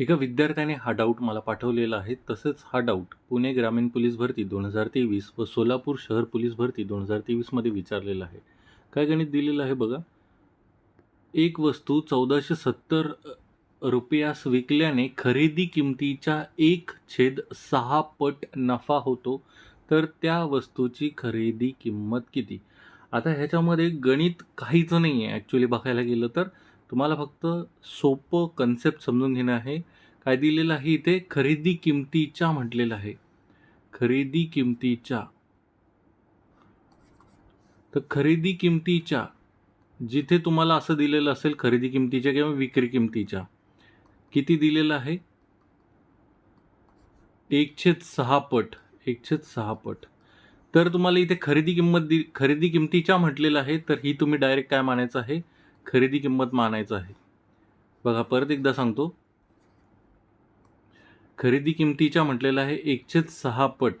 एका विद्यार्थ्याने हा डाऊट मला पाठवलेला आहे. तसंच हा डाऊट पुणे ग्रामीण पोलीस भरती दोन हजार तेवीस व सोलापूर शहर पोलीस भरती दोन हजार तेवीसमध्ये विचारलेला आहे. काय गणित दिलेलं आहे बघा? एक वस्तू चौदाशे सत्तर रुपयास विकल्याने खरेदी किमतीच्या एक छेद सहा पट नफा होतो. तर त्या वस्तूची खरेदी किंमत किती? आता ह्याच्यामध्ये गणित काहीच नाही आहे ॲक्च्युली बघायला गेलं तर तुम्हाला फक्त सोपं कन्सेप्ट समजून घेणं आहे. काय दिलेलं आहे इथे? खरेदी किमतीच्या म्हटलेलं आहे. खरेदी किमतीच्या. तर खरेदी किमतीच्या. जिथे तुम्हाला असं दिलेलं असेल खरेदी किमतीच्या किंवा विक्री किमतीच्या. किती दिलेलं आहे? एकशेच सहा पट. एकशेच सहा पट. तर तुम्हाला इथे खरेदी किंमत दि खरेदी किमतीच्या म्हटलेलं आहे तर ही तुम्ही डायरेक्ट काय मानायचं आहे? खरेदी किंमत मानायचं आहे. बघा परत एकदा सांगतो. खरेदी किमतीच्या म्हटलेलं आहे एकशे सहा पट.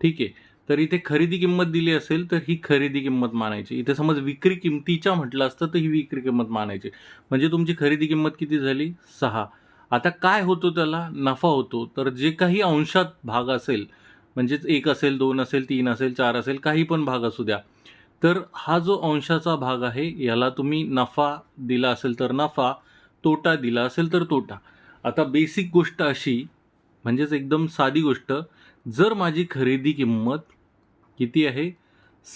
ठीक आहे. तर इथे खरेदी किंमत दिली असेल तर ही खरेदी किंमत मानायची. इथे समज विक्री किमतीच्या म्हटलं असतं तर ही विक्री किंमत मानायची. म्हणजे तुमची खरेदी किंमत किती झाली? सहा. आता काय होतो त्याला? नफा होतो. तर जे काही अंशात भाग असेल म्हणजेच एक असेल दोन असेल तीन असेल चार असेल काही पण भाग असू द्या. तर हा जो अंशाचा भाग आहे याला तुम्ही नफा दिला असेल तर नफा तोटा दिला असेल तर तोटा. आता बेसिक गोष्ट अशी म्हणजेच एकदम साधी गोष्ट जर माझी खरेदी किंमत किती आहे?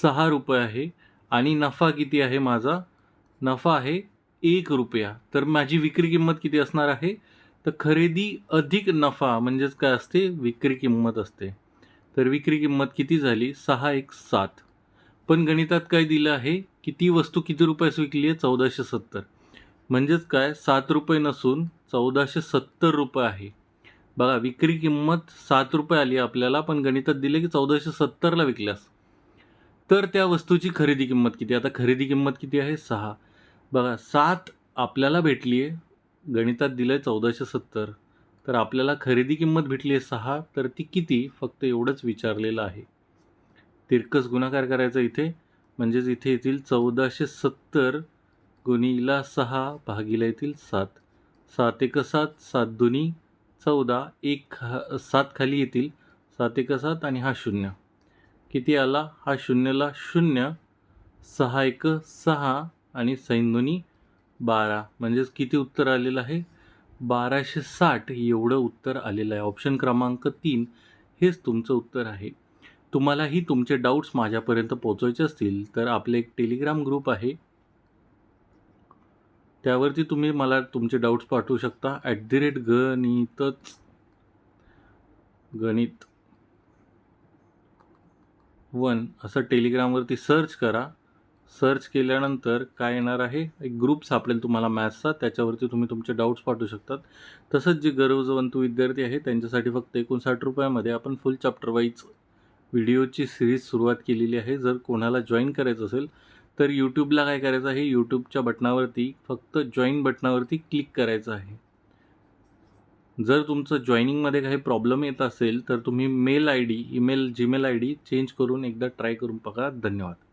सहा रुपये आहे आणि नफा किती आहे माझा? नफा आहे एक रुपया. तर माझी विक्री किंमत किती असणार आहे? तर खरेदी अधिक नफा म्हणजेच काय असते? विक्री किंमत असते. तर विक्री किंमत किती झाली? सहा एक सात. पण गणितात काय दिलं आहे की ती वस्तू किती रुपयास विकली आहे? चौदाशे सत्तर. म्हणजेच काय? सात रुपये नसून चौदाशे सत्तर रुपये आहे. बघा विक्री किंमत सात रुपये आली आपल्याला पण गणितात दिले की चौदाशे सत्तरला विकल्यास. तर त्या वस्तूची खरेदी किंमत किती? आता खरेदी किंमत किती आहे? सहा. बघा सात आपल्याला भेटली आहे गणितात दिलं आहे चौदाशे सत्तर. तर आपल्याला खरेदी किंमत भेटली आहे सहा तर ती किती? फक्त एवढंच विचारलेलं आहे. तिरकस गुणाकार करायचा इथे. म्हणजेच इथे येतील चौदाशे सत्तर गुणीला सहा भागीला येतील सात. सात एक सात सात दोन्ही चौदा एक खा सात खाली येतील. सात एक सात आणि हा शून्य. किती आला? हा शून्यला शून्य सहा एक सहा आणि सैंदोनी बारा. म्हणजेच किती उत्तर आलेलं आहे? बाराशे साठ एवढं उत्तर आलेलं आहे. ऑप्शन क्रमांक तीन हेच तुमचं उत्तर आहे. तुम्हालाही तुमचे डाऊट्स माझ्यापर्यंत पोचवायचे असतील तर आपले एक टेलिग्राम ग्रुप आहे. त्यावरती तुम्ही मला तुमचे डाऊट्स पाठवू शकता. ॲट दी रेट गणितच. गणित वन. असं टेलिग्रामवरती सर्च करा. सर्च केल्यानंतर काय येणार आहे? एक ग्रुप सापडेल तुम्हाला मॅथ्सचा त्याच्यावरती तुम्ही तुमचे डाऊट्स पाठवू शकतात. तसंच जे गरजवंतू विद्यार्थी आहे त्यांच्यासाठी फक्त एकोणसाठ रुपयामध्ये आपण फुल चॅप्टर वाईज व्हिडिओची सिरीज सुरुवात केलेली आहे. जर कोणाला जॉईन करायचं असेल तर यूट्यूबला काय करायचं आहे? यूट्यूबच्या बटनावरती फक्त जॉईन बटनावरती क्लिक करायचं आहे. जर तुमचं जॉईनिंगमध्ये काही प्रॉब्लेम येत असेल तर तुम्ही mail I D email Gmail I D change करून एकदा ट्राय करून बघा. धन्यवाद.